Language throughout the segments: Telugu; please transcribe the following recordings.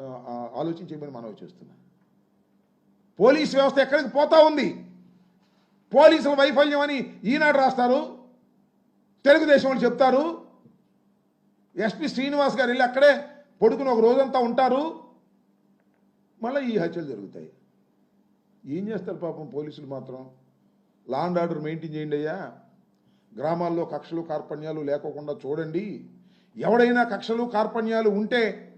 ఆ, ఆ, మనవి చేస్తున్నా. పోలీస్ వ్యవస్థ ఎక్కడికి పోతా ఉంది? పోలీసుల వైఫల్యం అని ఈనాడు రాస్తారు. తెలుగుదేశం వాళ్ళు చెప్తారు. ఎస్పి శ్రీనివాస్ గారు వెళ్ళి అక్కడే పడుకుని ఒక రోజంతా ఉంటారు. మళ్ళీ ఈ హత్యలు జరుగుతాయి. ఏం చేస్తారు పాపం పోలీసులు మాత్రం? లా అండ్ ఆర్డర్ మెయింటైన్ చేయండి అయ్యా. గ్రామాల్లో కక్షలు కార్పణ్యాలు లేకోకుండా చూడండి. ఎవడైనా కక్షలు కార్పణ్యాలు ఉంటే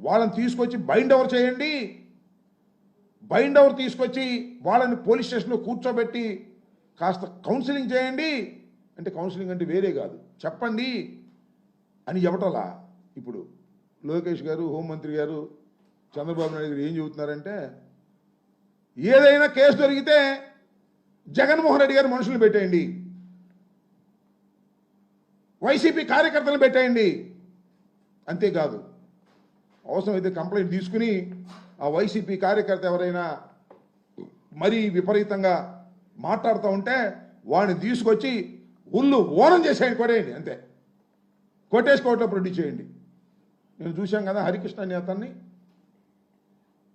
వాళ్ళని తీసుకొచ్చి బైండ్ ఓవర్ చేయండి. బైండ్ ఓవర్ తీసుకొచ్చి వాళ్ళని పోలీస్ స్టేషన్లో కూర్చోబెట్టి కాస్త కౌన్సిలింగ్ చేయండి. అంటే కౌన్సిలింగ్ అంటే వేరే కాదు. చెప్పండి అని చెప్పటలా. ఇప్పుడు లోకేష్ గారు హోంమంత్రి గారు చంద్రబాబు నాయుడు గారు ఏం చెబుతున్నారంటే ఏదైనా కేసు దొరికితే జగన్మోహన్ రెడ్డి గారు మనుషులు పెట్టేయండి. వైసీపీ కార్యకర్తలు పెట్టేయండి. అంతేకాదు అవసరమైతే కంప్లైంట్ తీసుకుని ఆ వైసీపీ కార్యకర్త ఎవరైనా మరీ విపరీతంగా మాట్లాడుతూ ఉంటే వాడిని తీసుకొచ్చి ఉల్లు ఓనం చేసేయండి కొట్టేయండి అంతే. కొట్టేసి కోర్టులో ప్రొడ్యూస్ చేయండి. నేను చూశాం కదా హరికృష్ణ అనే అతన్ని.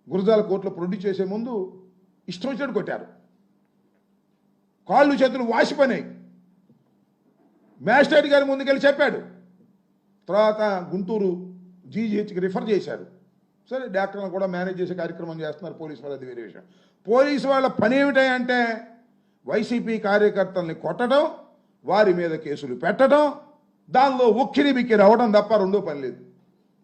గురజాల కోర్టులో ప్రొడ్యూస్ చేసే ముందు ఇష్టం వచ్చినట్టు కొట్టారు. కాళ్ళు చేతులు వాసిపోయినాయి. మ్యాజిస్ట్రేట్ గారి ముందుకెళ్ళి చెప్పాడు. తర్వాత గుంటూరు జీజీహెచ్కి రిఫర్ చేశారు. సరే డాక్టర్లను కూడా మేనేజ్ చేసే కార్యక్రమం చేస్తున్నారు పోలీసు వాళ్ళు అది వేరే విషయం. పోలీసు వాళ్ళ పని ఏమిటంటే వైసీపీ కార్యకర్తల్ని కొట్టడం వారి మీద కేసులు పెట్టడం దానిలో ఉక్కిరి బిక్కిరి అవడం తప్ప రెండో పని లేదు.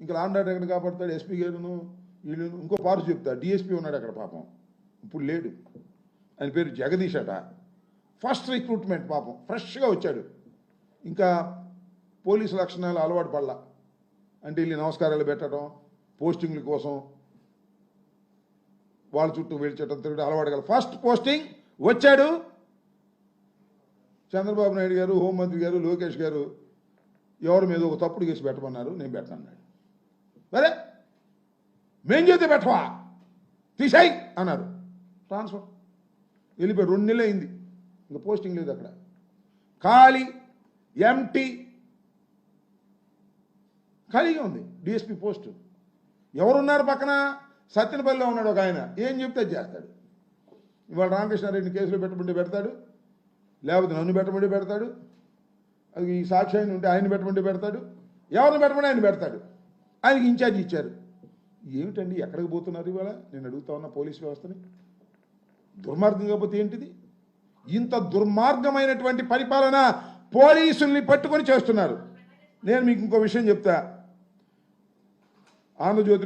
ఇంకా లాండాడు ఎక్కడ కాపాడతాడు? ఎస్పీ గారును వీళ్ళు ఇంకో పారు చెప్తా డిఎస్పీ ఉన్నాడు అక్కడ పాపం. ఇప్పుడు లేడు. ఆయన పేరు జగదీష్ అట. ఫస్ట్ రిక్రూట్మెంట్ పాపం. ఫ్రెష్గా వచ్చాడు. ఇంకా పోలీసు లక్షణాలు అలవాటు పడలా. అంటే వీళ్ళు నమస్కారాలు పెట్టడం పోస్టింగ్ల కోసం వాళ్ళ చుట్టూ వెళ్ళచడం తిరగడం అలవాటు కదా. ఫస్ట్ పోస్టింగ్ వచ్చాడు. చంద్రబాబు నాయుడు గారు హోంమంత్రి గారు లోకేష్ గారు ఎవరి మీద ఒక తప్పుడు కేసు పెట్టమన్నారు నేను పెట్టనన్నాడు సరే? మేం చేస్తే పెట్టవా? తీసాయి అన్నారు. ట్రాన్స్ఫర్ వెళ్ళిపోయి రెండు నెలలు అయింది. ఇంకా పోస్టింగ్ లేదు అక్కడ. ఖాళీ ఎంటీ ఖాళీగా ఉంది. DSP post. ఎవరున్నారు పక్కన? సత్యనపల్లిలో ఉన్నాడు ఒక ఆయన. ఏం చెప్తే అది చేస్తాడు. ఇవాళ రామకృష్ణారెడ్డిని కేసులో పెట్టమంటే పెడతాడు. లేకపోతే నన్ను పెట్టమంటే పెడతాడు. అది ఈ సాక్షి ఆయన ఉంటే ఆయన పెట్టమంటే పెడతాడు. ఎవరిని పెట్టమంటే ఆయన పెడతాడు. ఆయనకి ఇన్ఛార్జ్ ఇచ్చారు. ఏమిటండి? ఎక్కడికి పోతున్నారు ఇవాళ? నేను అడుగుతా ఉన్న పోలీస్ వ్యవస్థని. దుర్మార్గం కాకపోతే ఏంటిది? ఇంత దుర్మార్గమైనటువంటి పరిపాలన పోలీసుల్ని పట్టుకొని చేస్తున్నారు. నేను మీకు ఇంకో విషయం చెప్తా. ആണെന്ന് ചോദ്യത്തിൽ